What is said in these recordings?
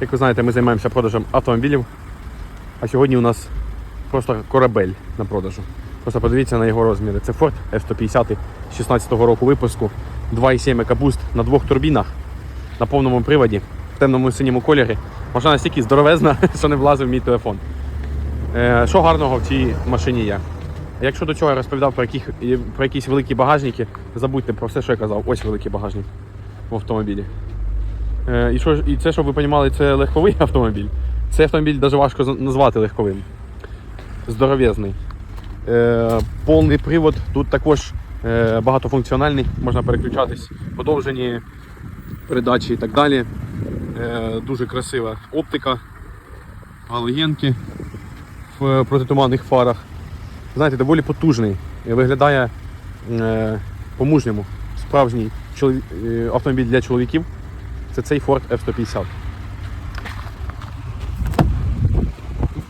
Як ви знаєте, ми займаємося продажем автомобілів. А сьогодні у нас просто корабель на продажу. Просто подивіться на його розміри. Це Ford F-150 16-го року випуску, 2,7 екобуст на двох турбінах, на повному приводі, в темному синьому кольорі. Машина настільки здоровезна, що не влазив в мій телефон. Е, що гарного в цій машині є? Якщо до цього я розповідав про, яких, про якісь великі багажники, забудьте про все, що я казав. Ось великий багажник в автомобілі. Е, І, що, і це, щоб ви розуміли, це легковий автомобіль. Цей автомобіль навіть важко назвати легковим. Здоровезний. Е, повний привод, тут також е, багатофункціональний, можна переключатись, подовжені передачі і так далі. Дуже красива оптика, галогенки в протитуманних фарах. Знаєте, доволі потужний. Виглядає по-мужньому. Справжній автомобіль для чоловіків. Це цей Ford F-150.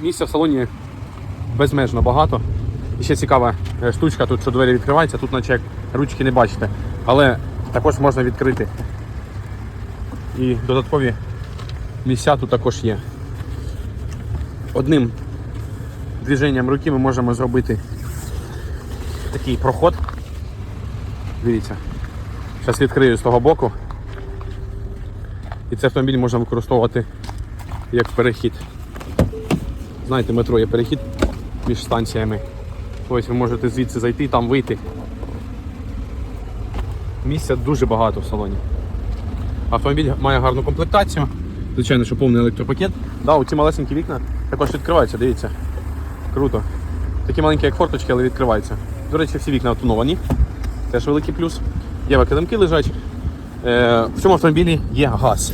Місця в салоні безмежно багато. І ще цікава е, штучка, тут що двері відкриваються, тут наче як ручки не бачите. Але також можна відкрити. І додаткові місця тут також є. Одним движенням руки ми можемо зробити такий проход. Дивіться. Зараз відкрию з того боку. І цей автомобіль можна використовувати як перехід. Знаєте, метро є перехід між станціями. Ось ви можете звідси зайти, там вийти. Місця дуже багато в салоні. Автомобіль має гарну комплектацію. Звичайно, що повний електропакет. Да, оці малесенькі вікна також відкриваються, дивіться. Круто. Такі маленькі, як форточки, але відкриваються. До речі, всі вікна тоновані. Теж великий плюс. Є викидамки лежать. Е, в цьому автомобілі є газ.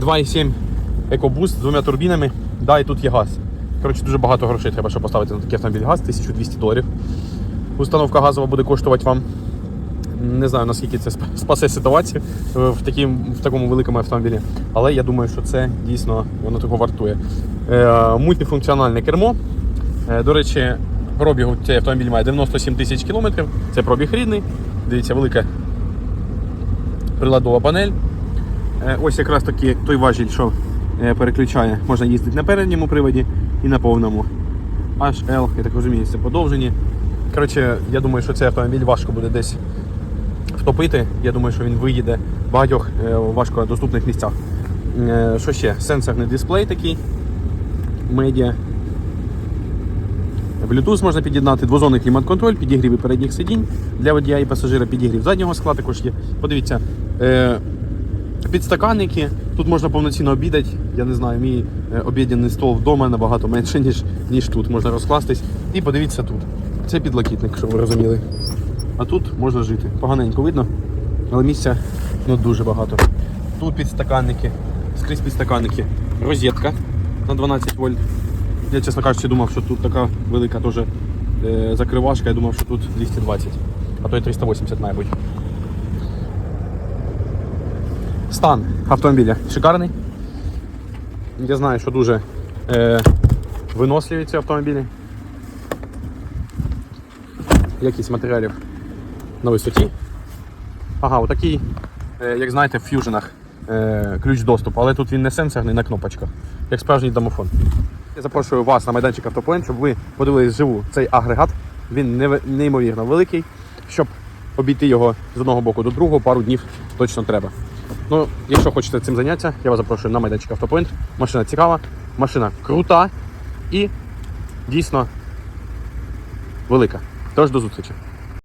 2,7 EcoBoost з двома турбінами. Да, і тут є газ. Коротше, дуже багато грошей треба, щоб поставити на такий автомобіль газ, 1200 доларів. Установка газова буде коштувати вам. Не знаю наскільки це спасе ситуацію е, в, таким, в такому великому автомобілі, але я думаю, що це дійсно воно того вартує. Е, мультифункціональне кермо. Е, до речі, пробігу цей автомобіль має 97 тисяч кілометрів. Це пробіг рідний. Дивіться, велика приладова панель. Е, Ось якраз таки той важіль, що е, переключає, можна їздити на передньому приводі і на повному. HL, я так розумію, це подовжені. Коротше, я думаю, що цей автомобіль важко буде десь втопити. Я думаю, що він виїде в багатьох е, важко доступних місцях. Що ще? Сенсорний дисплей такий. Медіа. Bluetooth можна під'єднати, двозонний клімат-контроль, підігріви передніх сидінь для водія і пасажира, підігрів заднього скла також є. Подивіться, е, підстаканники, тут можна повноцінно обідати. Я не знаю, мій е, стол вдома набагато менше, ніж, ніж тут. Можна розкластись. І подивіться тут. Це підлокітник, щоб ви розуміли. А тут можна жити. Поганенько видно, але місця ну, дуже багато. Тут підстаканники, скрізь підстаканники, розетка на 12 вольт. Я, чесно кажучи, думав, що тут така велика теж е, закривашка, я думав, що тут 220, а то й 380 має. Стан автомобіля шикарний. Я знаю, що дуже е, виносливі ці автомобілі. Якість матеріалів на висоті. Ага, отакий, е, як знаєте, в ф'юженах е, ключ доступу, але тут він не сенсорний на кнопочках, як справжній домофон. Я запрошую вас на майданчик Автоплен, щоб ви подивились живу цей агрегат. Він неймовірно великий. Щоб обійти його з одного боку до другого, пару днів точно треба. Ну, якщо хочете цим зайнятися, я вас запрошую на майданчик Автопоінт. Машина цікава, машина крута і дійсно велика. Тож до зустрічі.